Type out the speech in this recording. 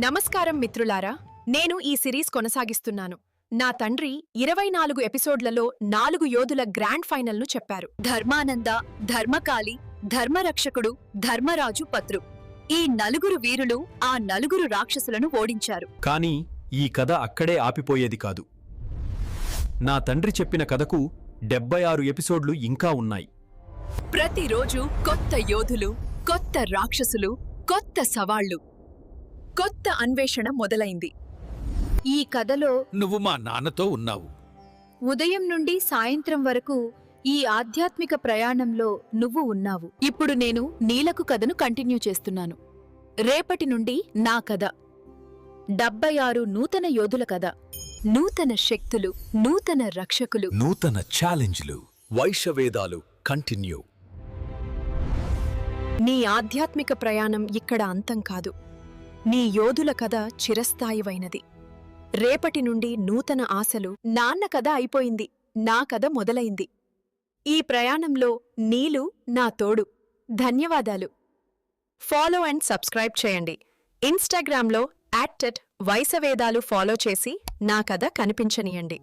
నమస్కారం మిత్రులారా నేను ఈ సిరీస్ కొనసాగిస్తున్నాను. నా తండ్రి ఇరవై నాలుగు ఎపిసోడ్లలో నాలుగు యోధుల గ్రాండ్ ఫైనల్ను చెప్పారు. ధర్మానంద ధర్మకాళి ధర్మరక్షకుడు ధర్మరాజు పత్రు. ఈ నలుగురు వీరులు ఆ నలుగురు రాక్షసులను ఓడించారు. కానీ ఈ కథ అక్కడే ఆపిపోయేది కాదు. నా తండ్రి చెప్పిన కథకు డెబ్బై ఆరు ఎపిసోడ్లు ఇంకా ఉన్నాయి. ప్రతిరోజు కొత్త యోధులు కొత్త రాక్షసులు కొత్త సవాళ్ళు కొత్త అన్వేషణ మొదలైంది. ఈ కథలో నువ్వు మా నాన్నతో ఉన్నావు. ఉదయం నుండి సాయంత్రం వరకు ఈ ఆధ్యాత్మిక ప్రయాణంలో నువ్వు ఉన్నావు. ఇప్పుడు నేను నీలకు కథను కంటిన్యూ చేస్తున్నాను. రేపటి నుండి నా కథ. డెబ్బై ఆరు నూతన యోధుల కథ. నూతన శక్తులు నూతన రక్షకులు. నూతన ఛాలెంజ్లు వైషవేదాలు కంటిన్యూ. నీ ఆధ్యాత్మిక ప్రయాణం ఇక్కడ అంతం కాదు. నీ యోధుల కథ చిరస్థాయివైనది. రేపటి నుండి నూతన ఆశలు నాన్న కథ అయిపోయింది నా కథ మొదలైంది. ఈ ప్రయాణంలో నీలు నా తోడు. ధన్యవాదాలు. ఫాలో అండ్ సబ్స్క్రైబ్ చేయండి. ఇన్స్టాగ్రామ్లో యాక్టెట్ వైసవేదాలు ఫాలో చేసి నా కథ కనిపించనీయండి.